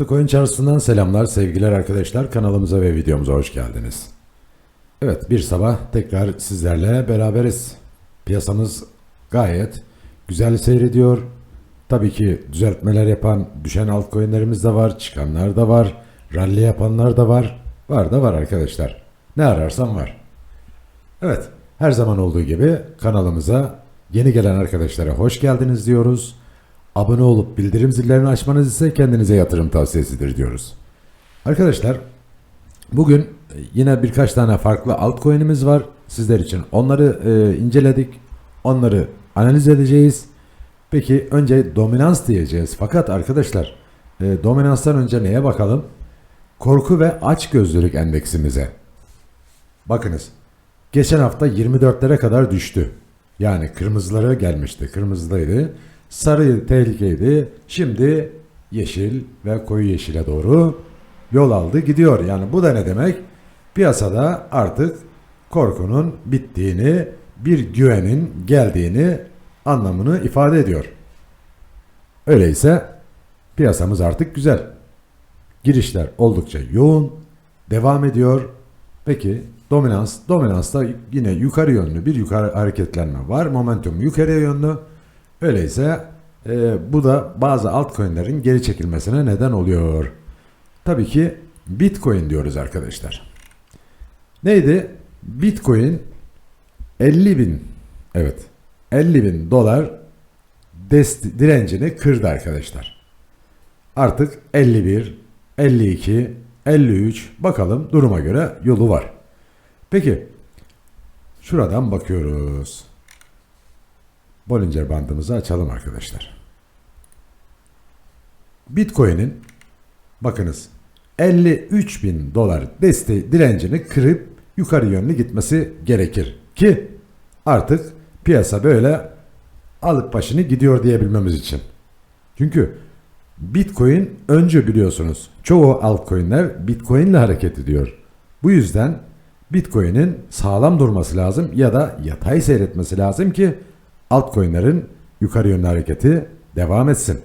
Kripto Coin Çarşısı'ndan selamlar, sevgiler arkadaşlar. Kanalımıza ve videomuza hoş geldiniz. Evet, bir sabah tekrar sizlerle beraberiz. Piyasamız gayet güzel seyrediyor. Tabii ki düzeltmeler yapan, düşen altcoin'lerimiz de var, çıkanlar da var, rally yapanlar da var. Var da var arkadaşlar. Ne ararsan var. Evet, her zaman olduğu gibi kanalımıza yeni gelen arkadaşlara hoş geldiniz diyoruz. Abone olup bildirim zillerini açmanız ise kendinize yatırım tavsiyesidir diyoruz. Arkadaşlar, bugün yine birkaç tane farklı altcoin'imiz var sizler için. Onları e, inceledik, onları analiz edeceğiz. Peki önce dominans diyeceğiz. Fakat arkadaşlar, e, dominanstan önce neye bakalım? Korku ve açgözlülük endeksimize. Bakınız. Geçen hafta 24'lere kadar düştü. Yani kırmızılara gelmişti. Kırmızıdaydı. Sarı tehlikeliydi. Şimdi yeşil ve koyu yeşile doğru yol aldı gidiyor. Yani bu da ne demek? Piyasada artık korkunun bittiğini, bir güvenin geldiğini anlamını ifade ediyor. Öyleyse piyasamız artık güzel. Girişler oldukça yoğun, devam ediyor. Peki dominans, dominansta yine yukarı yönlü bir yukarı hareketlenme var. Momentum yukarıya yönlü. Öyleyse e, bu da bazı altcoin'lerin geri çekilmesine neden oluyor. Tabii ki Bitcoin diyoruz arkadaşlar. Neydi? Bitcoin 50 bin, evet 50 bin dolar desti, direncini kırdı arkadaşlar. Artık 51, 52, 53 bakalım duruma göre yolu var. Peki şuradan bakıyoruz. Bollinger bandımızı açalım arkadaşlar. Bitcoin'in bakınız 53 bin dolar desteği direncini kırıp yukarı yönlü gitmesi gerekir ki artık piyasa böyle alıp başını gidiyor diyebilmemiz için. Çünkü Bitcoin önce biliyorsunuz çoğu altcoin'ler Bitcoin ile hareket ediyor. Bu yüzden Bitcoin'in sağlam durması lazım ya da yatay seyretmesi lazım ki altcoin'lerin yukarı yönlü hareketi devam etsin.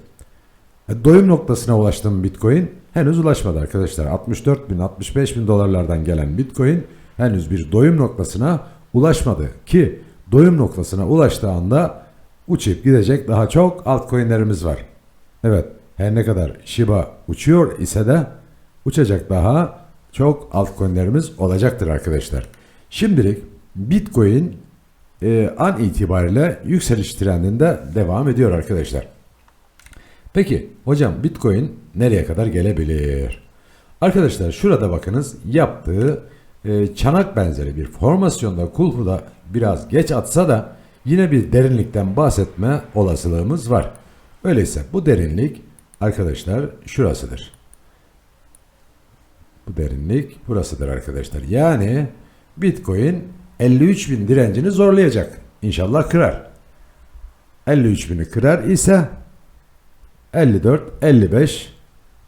E, Doyum noktasına ulaştı mı Bitcoin? Henüz ulaşmadı arkadaşlar. 64 bin, 65 bin dolarlardan gelen Bitcoin henüz bir doyum noktasına ulaşmadı. Ki doyum noktasına ulaştığı anda uçup gidecek daha çok altcoin'lerimiz var. Evet, her ne kadar Shiba uçuyor ise de uçacak daha çok altcoin'lerimiz olacaktır arkadaşlar. Şimdilik Bitcoin e, an itibariyle yükseliş trendinde devam ediyor arkadaşlar. Peki hocam Bitcoin nereye kadar gelebilir? Arkadaşlar şurada bakınız yaptığı e, çanak benzeri bir formasyonda kulpu da biraz geç atsa da yine bir derinlikten bahsetme olasılığımız var. Öyleyse bu derinlik arkadaşlar şurasıdır. Bu derinlik burasıdır arkadaşlar. Yani Bitcoin 53 bin direncini zorlayacak. İnşallah kırar. 53 bini kırar ise 54, 55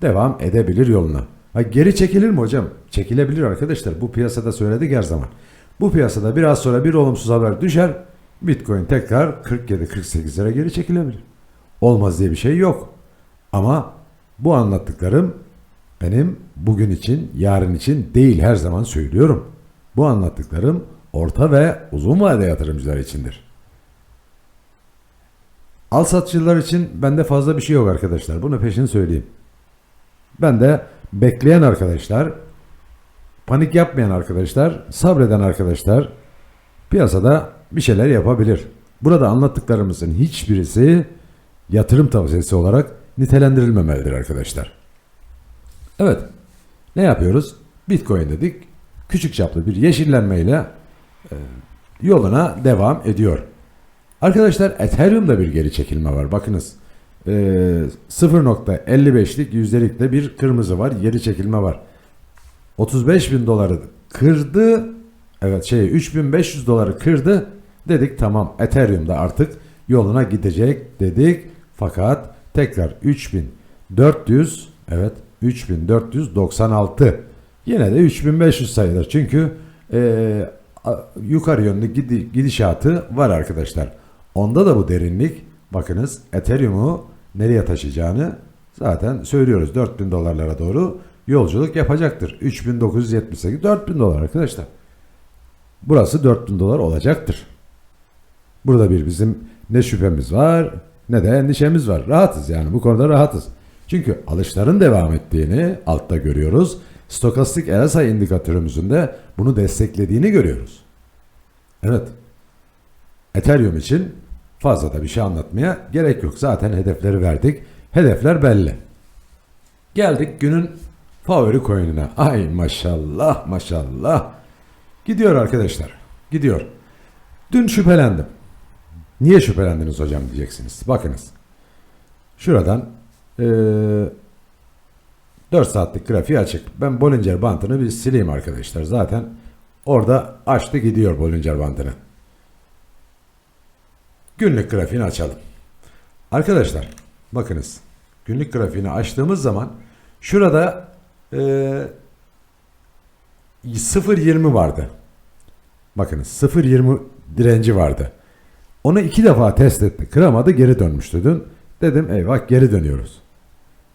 devam edebilir yoluna. Ha, geri çekilir mi hocam? Çekilebilir arkadaşlar. Bu piyasada söyledik her zaman. Bu piyasada biraz sonra bir olumsuz haber düşer. Bitcoin tekrar 47-48'lere geri çekilebilir. Olmaz diye bir şey yok. Ama bu anlattıklarım benim bugün için, yarın için değil her zaman söylüyorum. Bu anlattıklarım orta ve uzun vade yatırımcılar içindir. Al satçılar için bende fazla bir şey yok arkadaşlar. Bunu peşin söyleyeyim. Ben de bekleyen arkadaşlar, panik yapmayan arkadaşlar, sabreden arkadaşlar piyasada bir şeyler yapabilir. Burada anlattıklarımızın hiçbirisi yatırım tavsiyesi olarak nitelendirilmemelidir arkadaşlar. Evet. Ne yapıyoruz? Bitcoin dedik. Küçük çaplı bir yeşillenmeyle yoluna devam ediyor. Arkadaşlar Ethereum'da bir geri çekilme var. Bakınız. E, 0.55'lik yüzdelik de bir kırmızı var. Geri çekilme var. 35 bin doları kırdı. Evet şey 3500 doları kırdı. Dedik tamam Ethereum'da artık yoluna gidecek dedik. Fakat tekrar 3400 evet 3496 yine de 3500 sayılır. Çünkü e, yukarı yönlü gidi- gidişatı var arkadaşlar. Onda da bu derinlik bakınız Ethereum'u nereye taşıyacağını zaten söylüyoruz 4000 dolarlara doğru yolculuk yapacaktır. 3978 4000 dolar arkadaşlar. Burası 4000 dolar olacaktır. Burada bir bizim ne şüphemiz var ne de endişemiz var. Rahatız yani bu konuda rahatız. Çünkü alışların devam ettiğini altta görüyoruz. Stokastik RSI indikatörümüzün de bunu desteklediğini görüyoruz. Evet. Ethereum için fazla da bir şey anlatmaya gerek yok. Zaten hedefleri verdik. Hedefler belli. Geldik günün favori coin'ine. Ay maşallah maşallah. Gidiyor arkadaşlar. Gidiyor. Dün şüphelendim. Niye şüphelendiniz hocam diyeceksiniz. Bakınız. Şuradan eee 4 saatlik grafiği açık. Ben Bollinger Bandını bir sileyim arkadaşlar. Zaten orada açtı gidiyor Bollinger Bandını. Günlük grafiğini açalım. Arkadaşlar bakınız. Günlük grafiğini açtığımız zaman şurada eee 0.20 vardı. Bakınız 0.20 direnci vardı. Onu iki defa test etti. Kıramadı geri dönmüştü dün. Dedim eyvah geri dönüyoruz.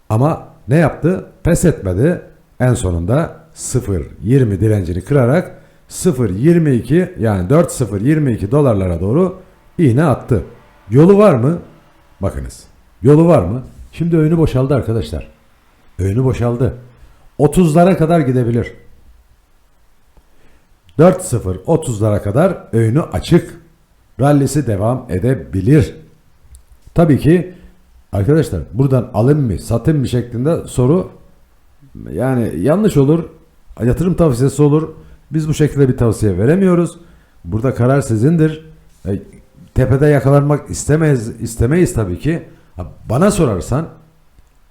Ama ne yaptı? Pes etmedi. En sonunda 0.20 direncini kırarak 0.22 yani 4.022 dolarlara doğru iğne attı. Yolu var mı? Bakınız. Yolu var mı? Şimdi önü boşaldı arkadaşlar. Önü boşaldı. 30'lara kadar gidebilir. 4-0 30'lara kadar önü açık. Rallisi devam edebilir. Tabii ki arkadaşlar buradan alın mı satın mı şeklinde soru yani yanlış olur. Yatırım tavsiyesi olur. Biz bu şekilde bir tavsiye veremiyoruz. Burada karar sizindir. E, tepede yakalanmak istemeyiz, istemeyiz tabii ki. Ha, Bana sorarsan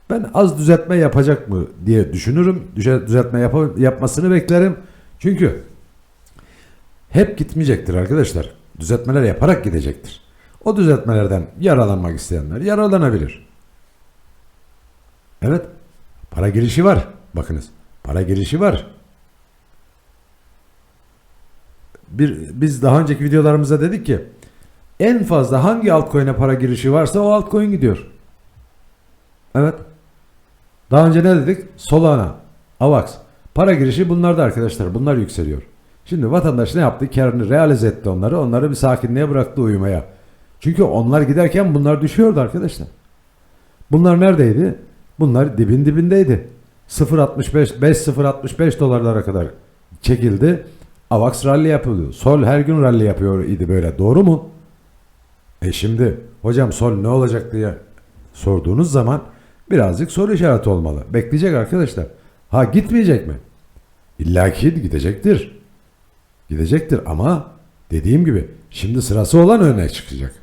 ben az düzeltme yapacak mı diye düşünürüm. Düze- Düzeltme yap- yapmasını beklerim. Çünkü hep gitmeyecektir arkadaşlar. Düzeltmeler yaparak gidecektir. O düzeltmelerden yaralanmak isteyenler yaralanabilir. Evet. Para girişi var. Bakınız. Para girişi var. Bir, biz daha önceki videolarımızda dedik ki en fazla hangi altcoin'e para girişi varsa o altcoin gidiyor. Evet. Daha önce ne dedik? Solana, Avax. Para girişi bunlarda arkadaşlar. Bunlar yükseliyor. Şimdi vatandaş ne yaptı? Karını realize etti onları. Onları bir sakinliğe bıraktı uyumaya. Çünkü onlar giderken bunlar düşüyordu arkadaşlar. Bunlar neredeydi? Bunlar dibin dibindeydi. 0.65 5.065 dolarlara kadar çekildi. Avax rally yapıyordu. Sol her gün rally yapıyor idi böyle. Doğru mu? E şimdi hocam sol ne olacak diye sorduğunuz zaman birazcık soru işareti olmalı. Bekleyecek arkadaşlar. Ha gitmeyecek mi? İlla ki gidecektir. Gidecektir ama dediğim gibi şimdi sırası olan öne çıkacak.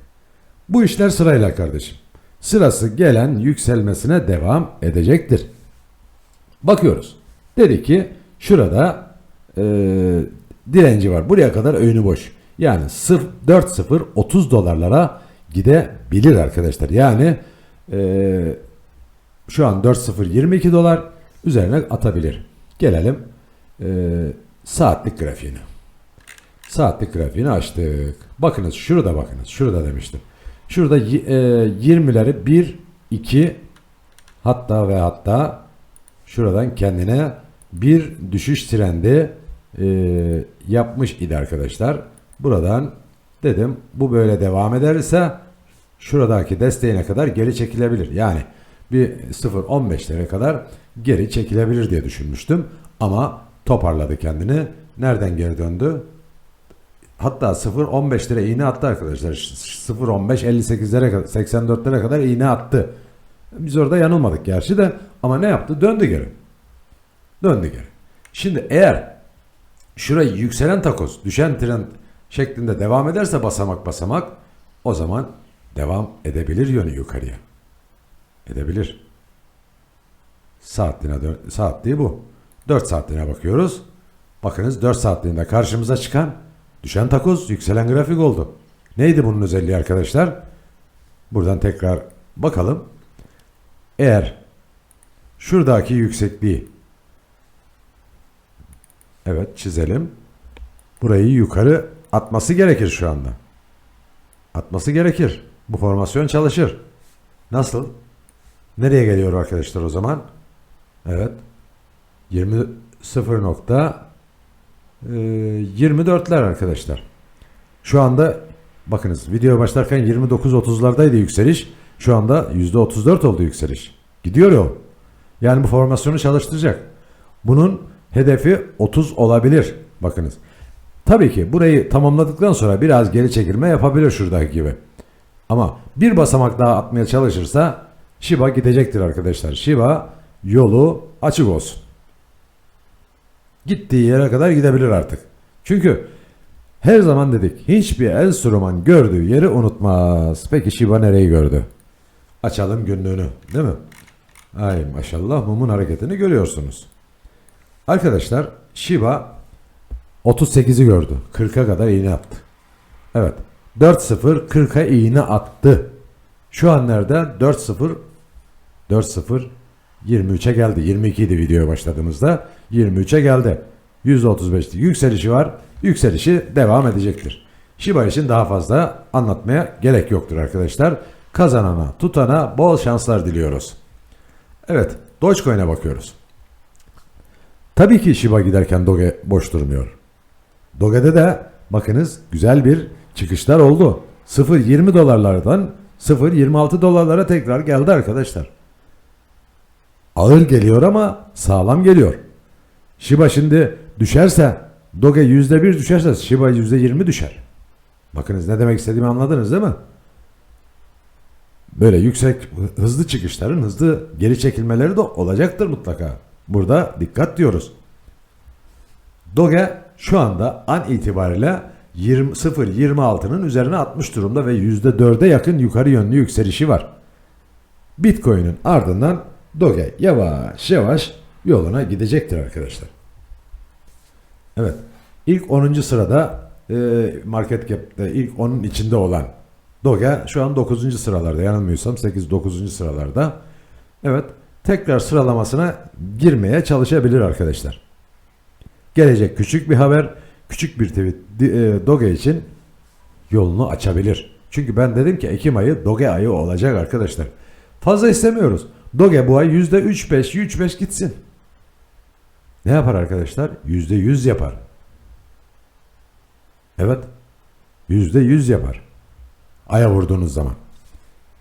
Bu işler sırayla kardeşim. Sırası gelen yükselmesine devam edecektir. Bakıyoruz. Dedi ki şurada eee, direnci var. Buraya kadar önü boş. Yani 4-0 30 dolarlara gidebilir arkadaşlar. Yani eee, şu an 4-0 22 dolar üzerine atabilir. Gelelim eee, saatlik grafiğine. Saatlik grafiğini açtık. Bakınız şurada bakınız. Şurada demiştim. Şurada e, 20'leri 1, 2 hatta ve hatta şuradan kendine bir düşüş trendi e, yapmış idi arkadaşlar. Buradan dedim bu böyle devam ederse şuradaki desteğine kadar geri çekilebilir. Yani bir 0.15'lere kadar geri çekilebilir diye düşünmüştüm. Ama toparladı kendini. Nereden geri döndü? Hatta 0.15 lira iğne attı arkadaşlar. 0.15 58'lere kadar 84'lere kadar iğne attı. Biz orada yanılmadık gerçi de ama ne yaptı? Döndü geri. Döndü geri. Şimdi eğer şurayı yükselen takoz, düşen trend şeklinde devam ederse basamak basamak o zaman devam edebilir yönü yukarıya. Edebilir. Saatliğine saatliği bu. 4 saatliğine bakıyoruz. Bakınız 4 saatliğinde karşımıza çıkan düşen takoz yükselen grafik oldu. Neydi bunun özelliği arkadaşlar? Buradan tekrar bakalım. Eğer şuradaki yüksekliği evet çizelim. Burayı yukarı atması gerekir şu anda. Atması gerekir. Bu formasyon çalışır. Nasıl? Nereye geliyor arkadaşlar o zaman? Evet. 20 0 nokta e, 24'ler arkadaşlar. Şu anda bakınız videoya başlarken 29-30'lardaydı yükseliş. Şu anda %34 oldu yükseliş. Gidiyor o. Yani bu formasyonu çalıştıracak. Bunun hedefi 30 olabilir. Bakınız. Tabii ki burayı tamamladıktan sonra biraz geri çekilme yapabilir şuradaki gibi. Ama bir basamak daha atmaya çalışırsa Shiba gidecektir arkadaşlar. Shiba yolu açık olsun. Gittiği yere kadar gidebilir artık. Çünkü her zaman dedik hiçbir enstrüman gördüğü yeri unutmaz. Peki Shiba nereyi gördü? Açalım günlüğünü değil mi? Ay maşallah mumun hareketini görüyorsunuz. Arkadaşlar Shiba 38'i gördü. 40'a kadar iğne attı. Evet. 4-0 40'a iğne attı. Şu an nerede? 4-0 4-0 23'e geldi. 22 idi videoya başladığımızda. 23'e geldi. %35'lik yükselişi var. Yükselişi devam edecektir. Shiba için daha fazla anlatmaya gerek yoktur arkadaşlar. Kazanana, tutana bol şanslar diliyoruz. Evet, Dogecoin'e bakıyoruz. Tabii ki Shiba giderken Doge boş durmuyor. Doge'de de bakınız güzel bir çıkışlar oldu. 0.20 dolarlardan 0.26 dolarlara tekrar geldi arkadaşlar. Ağır geliyor ama sağlam geliyor. Shiba şimdi düşerse Doge %1 düşerse Shiba %20 düşer. Bakınız ne demek istediğimi anladınız değil mi? Böyle yüksek hızlı çıkışların hızlı geri çekilmeleri de olacaktır mutlaka. Burada dikkat diyoruz. Doge şu anda an itibariyle 20 0.26'nın üzerine atmış durumda ve %4'e yakın yukarı yönlü yükselişi var. Bitcoin'in ardından Doge yavaş yavaş yoluna gidecektir arkadaşlar. Evet. İlk 10. sırada e, market cap'te ilk 10'un içinde olan Doge şu an 9. sıralarda yanılmıyorsam 8-9. sıralarda. Evet. Tekrar sıralamasına girmeye çalışabilir arkadaşlar. Gelecek küçük bir haber, küçük bir tweet e, Doge için yolunu açabilir. Çünkü ben dedim ki Ekim ayı Doge ayı olacak arkadaşlar. Fazla istemiyoruz. Doge bu ay %3-5, %3-5 gitsin. Ne yapar arkadaşlar? %100 yapar. Evet. %100 yapar. Aya vurduğunuz zaman.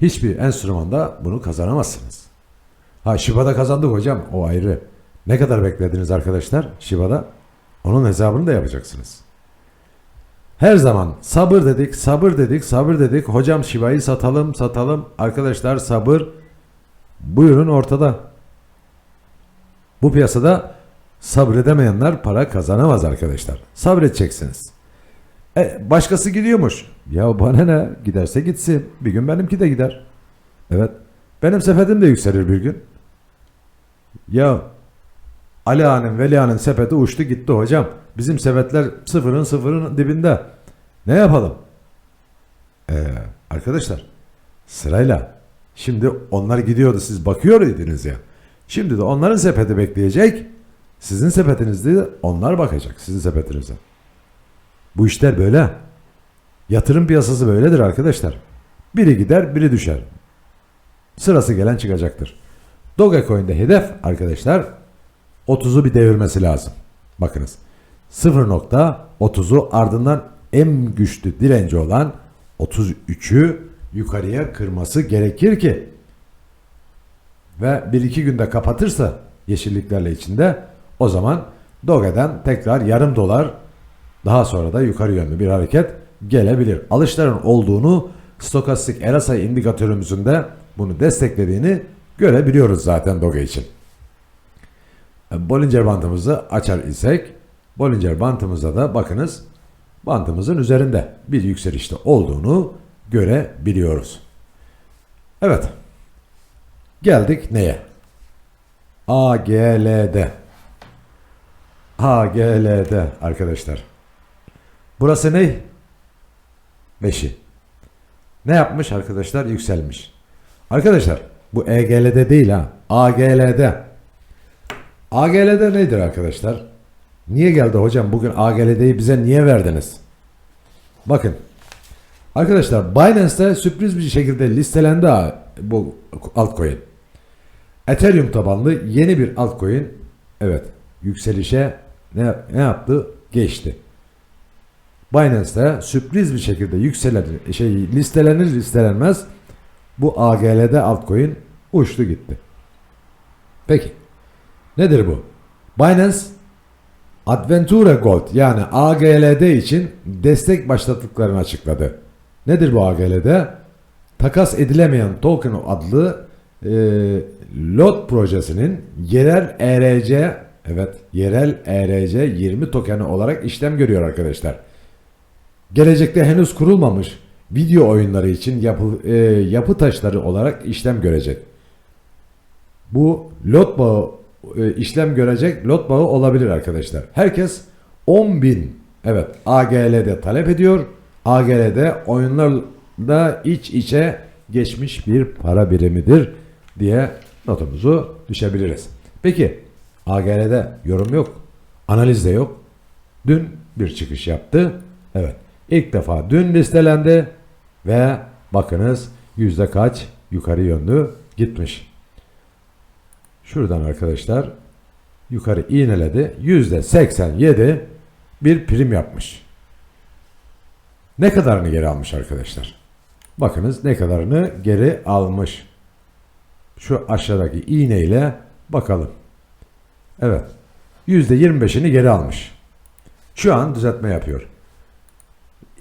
Hiçbir enstrümanda bunu kazanamazsınız. Ha Shiba'da kazandık hocam. O ayrı. Ne kadar beklediniz arkadaşlar Shiba'da? Onun hesabını da yapacaksınız. Her zaman sabır dedik, sabır dedik, sabır dedik. Hocam Shiba'yı satalım, satalım. Arkadaşlar sabır. Buyurun ortada. Bu piyasada sabredemeyenler para kazanamaz arkadaşlar. Sabredeceksiniz. E, başkası gidiyormuş. Ya bana ne? Giderse gitsin. Bir gün benimki de gider. Evet. Benim sepetim de yükselir bir gün. Ya Ali Ağa'nın Veli Ağa'nın sepeti uçtu gitti hocam. Bizim sepetler sıfırın sıfırın dibinde. Ne yapalım? Ee, arkadaşlar sırayla şimdi onlar gidiyordu siz bakıyor idiniz ya. Şimdi de onların sepeti bekleyecek. Sizin sepetinizde onlar bakacak sizin sepetinize. Bu işler böyle. Yatırım piyasası böyledir arkadaşlar. Biri gider biri düşer. Sırası gelen çıkacaktır. Dogecoin'de hedef arkadaşlar 30'u bir devirmesi lazım. Bakınız 0.30'u ardından en güçlü direnci olan 33'ü yukarıya kırması gerekir ki ve 1-2 günde kapatırsa yeşilliklerle içinde o zaman Doge'den tekrar yarım dolar daha sonra da yukarı yönlü bir hareket gelebilir. Alışların olduğunu stokastik RSI indikatörümüzün de bunu desteklediğini görebiliyoruz zaten Doge için. Bollinger bantımızı açar isek Bollinger bantımızda da bakınız bantımızın üzerinde bir yükselişte olduğunu görebiliyoruz. Evet. Geldik neye? AGLD. AGLD arkadaşlar. Burası ne? Beşi. Ne yapmış arkadaşlar? Yükselmiş. Arkadaşlar bu EGL'de değil ha. AGL'de. AGL'de nedir arkadaşlar? Niye geldi hocam bugün AGL'deyi bize niye verdiniz? Bakın. Arkadaşlar Binance'te sürpriz bir şekilde listelendi ha bu altcoin. Ethereum tabanlı yeni bir altcoin evet yükselişe ne, ne yaptı? Geçti. Binance'da sürpriz bir şekilde yükselen şey listelenir listelenmez bu AGL'de altcoin uçtu gitti. Peki nedir bu? Binance Adventure Gold yani AGLD için destek başlattıklarını açıkladı. Nedir bu AGLD? Takas edilemeyen token adlı e, LOT projesinin yerel ERC evet yerel ERC 20 tokeni olarak işlem görüyor arkadaşlar. Gelecekte henüz kurulmamış video oyunları için yapı, e, yapı taşları olarak işlem görecek. Bu lot bağı e, işlem görecek lot bağı olabilir arkadaşlar. Herkes 10.000 evet AGL'de talep ediyor. AGL'de oyunlarla iç içe geçmiş bir para birimidir diye notumuzu düşebiliriz. Peki AGL'de yorum yok, analiz de yok. Dün bir çıkış yaptı. Evet ilk defa dün listelendi ve bakınız yüzde kaç yukarı yönlü gitmiş. Şuradan arkadaşlar yukarı iğneledi. Yüzde 87 bir prim yapmış. Ne kadarını geri almış arkadaşlar? Bakınız ne kadarını geri almış. Şu aşağıdaki iğne ile bakalım. Evet. Yüzde 25'ini geri almış. Şu an düzeltme yapıyor.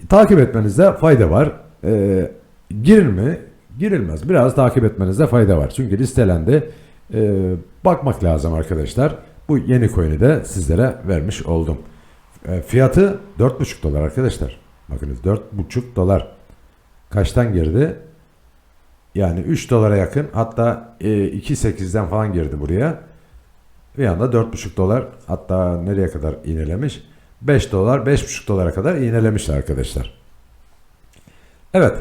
Takip etmenizde fayda var. Ee, girir mi? Girilmez. Biraz takip etmenizde fayda var. Çünkü listelendi. Ee, bakmak lazım arkadaşlar. Bu yeni coin'i de sizlere vermiş oldum. Ee, fiyatı 4,5 dolar arkadaşlar. Bakınız 4,5 dolar. Kaçtan girdi? Yani 3 dolara yakın hatta e, 2.8'den falan girdi buraya. Bir anda 4,5 dolar hatta nereye kadar iğnelemiş? 5 dolar 5,5 dolara kadar iğnelemişler arkadaşlar. Evet.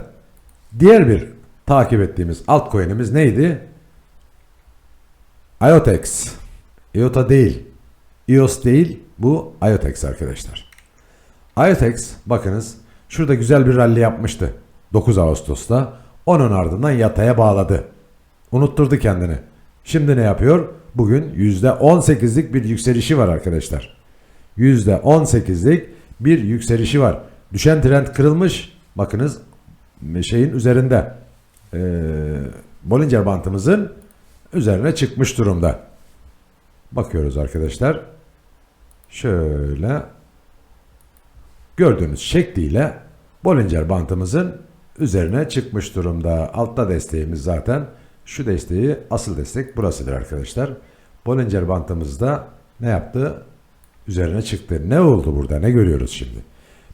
Diğer bir takip ettiğimiz altcoin'imiz neydi? IOTEX. IOTA değil. EOS değil. Bu IOTEX arkadaşlar. IOTEX bakınız şurada güzel bir rally yapmıştı. 9 Ağustos'ta. Onun ardından yataya bağladı. Unutturdu kendini. Şimdi ne yapıyor? Bugün %18'lik bir yükselişi var arkadaşlar. %18'lik bir yükselişi var. Düşen trend kırılmış. Bakınız şeyin üzerinde. Ee, Bollinger bantımızın üzerine çıkmış durumda. Bakıyoruz arkadaşlar. Şöyle gördüğünüz şekliyle Bollinger bantımızın üzerine çıkmış durumda. Altta desteğimiz zaten şu desteği asıl destek burasıdır arkadaşlar. Bollinger bantımızda ne yaptı? Üzerine çıktı. Ne oldu burada? Ne görüyoruz şimdi?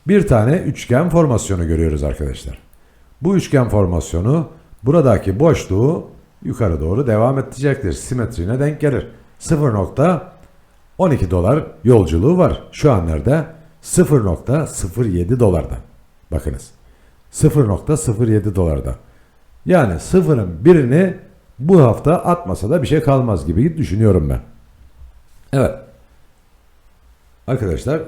Bir tane üçgen formasyonu görüyoruz arkadaşlar. Bu üçgen formasyonu buradaki boşluğu yukarı doğru devam edecektir. Simetrine denk gelir. 0.12 dolar yolculuğu var. Şu an nerede? 0.07 dolarda. Bakınız. 0.07 dolarda. Yani sıfırın birini bu hafta atmasa da bir şey kalmaz gibi düşünüyorum ben. Evet. Arkadaşlar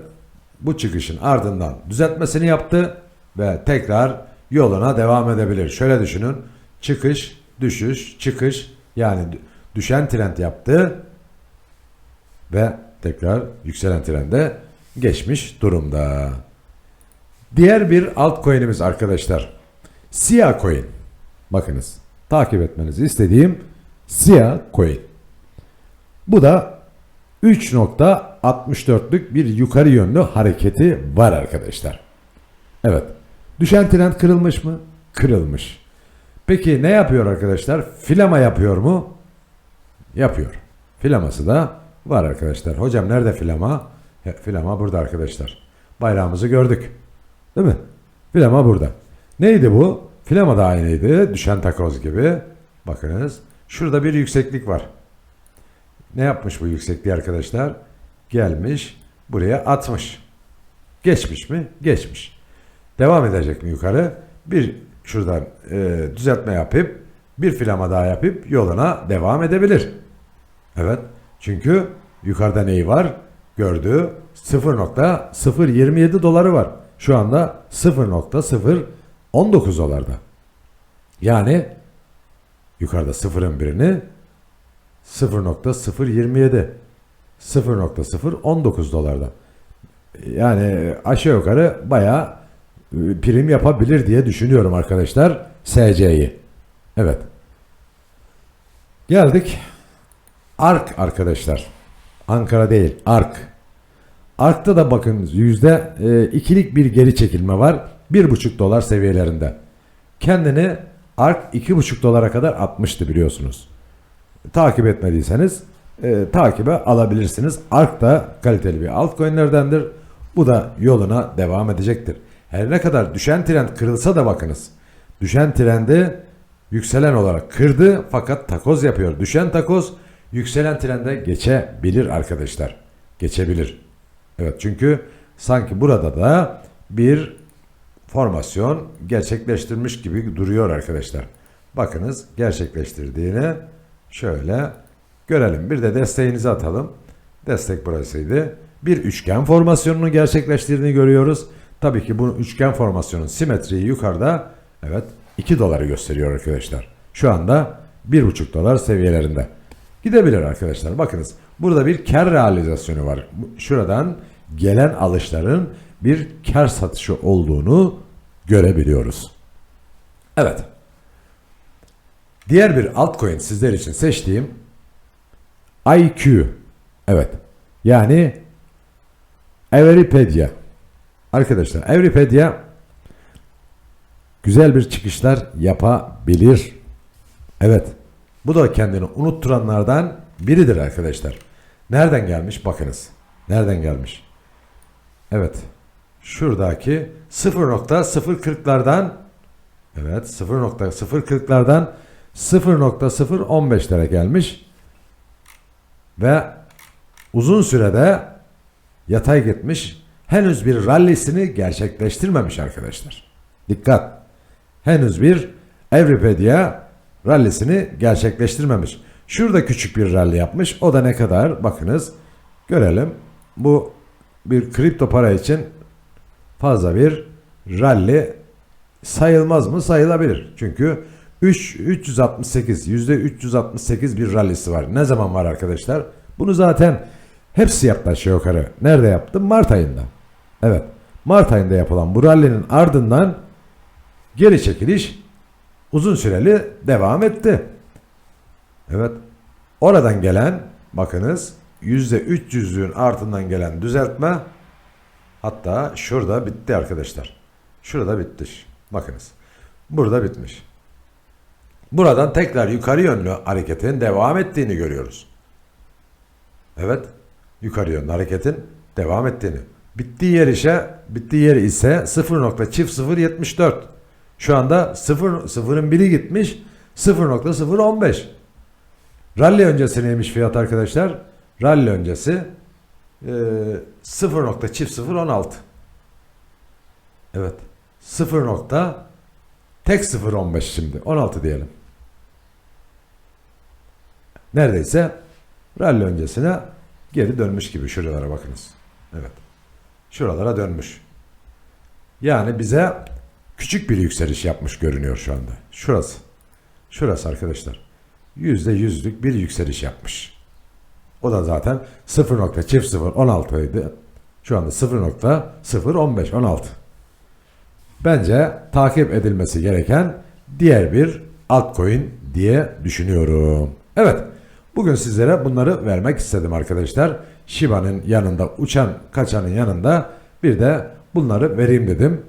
bu çıkışın ardından düzeltmesini yaptı ve tekrar yoluna devam edebilir. Şöyle düşünün. Çıkış, düşüş, çıkış yani düşen trend yaptı ve tekrar yükselen trende geçmiş durumda. Diğer bir altcoin'imiz arkadaşlar. SIA coin. Bakınız takip etmenizi istediğim SIA coin. Bu da 3.64'lük bir yukarı yönlü hareketi var arkadaşlar. Evet. Düşen trend kırılmış mı? Kırılmış. Peki ne yapıyor arkadaşlar? Filama yapıyor mu? Yapıyor. Filaması da var arkadaşlar. Hocam nerede filama? He, filama burada arkadaşlar. Bayrağımızı gördük. Değil mi? Filama burada. Neydi bu? Filama da aynıydı. Düşen takoz gibi. Bakınız. Şurada bir yükseklik var. Ne yapmış bu yüksekliği arkadaşlar? Gelmiş. Buraya atmış. Geçmiş mi? Geçmiş. Devam edecek mi yukarı? Bir şuradan e, düzeltme yapıp bir filama daha yapıp yoluna devam edebilir. Evet. Çünkü yukarıda neyi var? Gördüğü 0.027 doları var. Şu anda 0.019 dolarda. Yani yukarıda sıfırın birini 0.027 0.019 dolarda. Yani aşağı yukarı bayağı e, prim yapabilir diye düşünüyorum arkadaşlar SC'yi. Evet. Geldik. Ark arkadaşlar. Ankara değil. Ark. Ark'ta da bakın yüzde e, ikilik bir geri çekilme var. Bir buçuk dolar seviyelerinde. Kendini Ark iki buçuk dolara kadar atmıştı biliyorsunuz. Takip etmediyseniz e, takibe alabilirsiniz. Ark da kaliteli bir altcoin'lerdendir. Bu da yoluna devam edecektir. Her ne kadar düşen trend kırılsa da bakınız. Düşen trendi yükselen olarak kırdı fakat takoz yapıyor. Düşen takoz yükselen trende geçebilir arkadaşlar. Geçebilir. Evet çünkü sanki burada da bir formasyon gerçekleştirmiş gibi duruyor arkadaşlar. Bakınız gerçekleştirdiğini şöyle görelim. Bir de desteğinizi atalım. Destek burasıydı. Bir üçgen formasyonunu gerçekleştirdiğini görüyoruz. Tabii ki bu üçgen formasyonun simetriği yukarıda evet 2 doları gösteriyor arkadaşlar. Şu anda 1,5 dolar seviyelerinde. Gidebilir arkadaşlar. Bakınız burada bir kar realizasyonu var. Şuradan gelen alışların bir kar satışı olduğunu görebiliyoruz. Evet. Diğer bir altcoin sizler için seçtiğim IQ. Evet. Yani Everipedia. Arkadaşlar Everipedia güzel bir çıkışlar yapabilir. Evet. Bu da kendini unutturanlardan biridir arkadaşlar. Nereden gelmiş bakınız. Nereden gelmiş? Evet. Şuradaki 0.040'lardan evet 0.040'lardan 0.015'lere gelmiş ve uzun sürede yatay gitmiş. Henüz bir rallisini gerçekleştirmemiş arkadaşlar. Dikkat. Henüz bir Evripedia rallisini gerçekleştirmemiş. Şurada küçük bir rally yapmış. O da ne kadar? Bakınız. Görelim. Bu bir kripto para için fazla bir rally sayılmaz mı? Sayılabilir. Çünkü 3 368 yüzde 368 bir rallisi var. Ne zaman var arkadaşlar? Bunu zaten hepsi yaptı aşağı yukarı. Nerede yaptı? Mart ayında. Evet. Mart ayında yapılan bu rallinin ardından geri çekiliş uzun süreli devam etti. Evet. Oradan gelen bakınız %300'lüğün ardından gelen düzeltme hatta şurada bitti arkadaşlar. Şurada bitti. Bakınız. Burada bitmiş. Buradan tekrar yukarı yönlü hareketin devam ettiğini görüyoruz. Evet. Yukarı yönlü hareketin devam ettiğini. Bittiği yer işe, bittiği yer ise 0.0074. Şu anda 0 sıfırın biri gitmiş 0.015. Rally öncesi neymiş fiyat arkadaşlar? Rally öncesi e, 0.0016. Evet. 0 nokta tek 0.15 şimdi. 16 diyelim. Neredeyse rally öncesine geri dönmüş gibi şuralara bakınız. Evet. Şuralara dönmüş. Yani bize küçük bir yükseliş yapmış görünüyor şu anda. Şurası. Şurası arkadaşlar. Yüzde yüzlük bir yükseliş yapmış. O da zaten 0.0016 idi. Şu anda 0.015 16. Bence takip edilmesi gereken diğer bir altcoin diye düşünüyorum. Evet. Bugün sizlere bunları vermek istedim arkadaşlar. Shiba'nın yanında uçan kaçanın yanında bir de bunları vereyim dedim.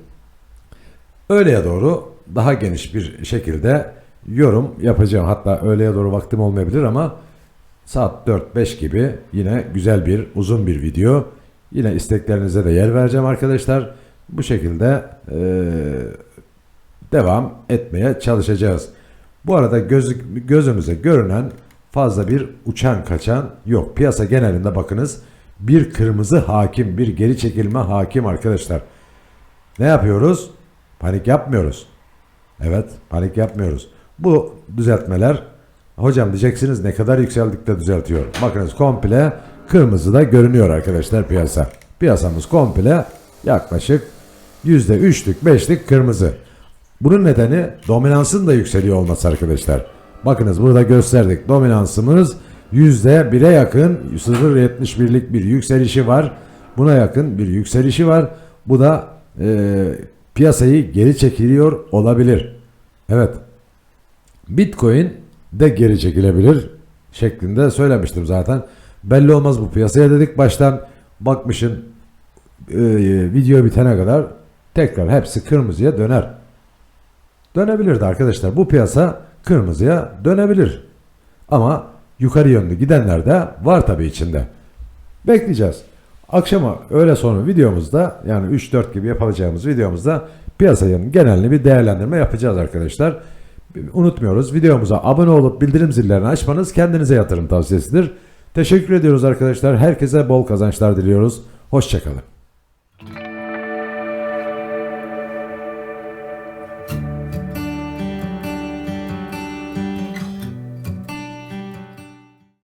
Öğleye doğru daha geniş bir şekilde yorum yapacağım. Hatta öğleye doğru vaktim olmayabilir ama saat 4-5 gibi yine güzel bir uzun bir video. Yine isteklerinize de yer vereceğim arkadaşlar. Bu şekilde eee, devam etmeye çalışacağız. Bu arada göz, gözümüze görünen fazla bir uçan kaçan yok. Piyasa genelinde bakınız bir kırmızı hakim, bir geri çekilme hakim arkadaşlar. Ne yapıyoruz? Panik yapmıyoruz. Evet, panik yapmıyoruz. Bu düzeltmeler hocam diyeceksiniz ne kadar yükseldik de düzeltiyor. Bakınız komple kırmızıda görünüyor arkadaşlar piyasa. Piyasamız komple yaklaşık %3'lük 5'lik kırmızı. Bunun nedeni dominansın da yükseliyor olması arkadaşlar. Bakınız burada gösterdik. Dominansımız %1'e yakın 0.71'lik bir yükselişi var. Buna yakın bir yükselişi var. Bu da e, piyasayı geri çekiliyor olabilir. Evet. Bitcoin de geri çekilebilir şeklinde söylemiştim zaten. Belli olmaz bu piyasaya dedik baştan bakmışın e, video bitene kadar tekrar hepsi kırmızıya döner. Dönebilirdi arkadaşlar. Bu piyasa kırmızıya dönebilir. Ama yukarı yönlü gidenler de var tabii içinde. Bekleyeceğiz. Akşama öğle sonu videomuzda yani 3-4 gibi yapacağımız videomuzda piyasanın genelini bir değerlendirme yapacağız arkadaşlar. Unutmuyoruz videomuza abone olup bildirim zillerini açmanız kendinize yatırım tavsiyesidir. Teşekkür ediyoruz arkadaşlar. Herkese bol kazançlar diliyoruz. Hoşçakalın.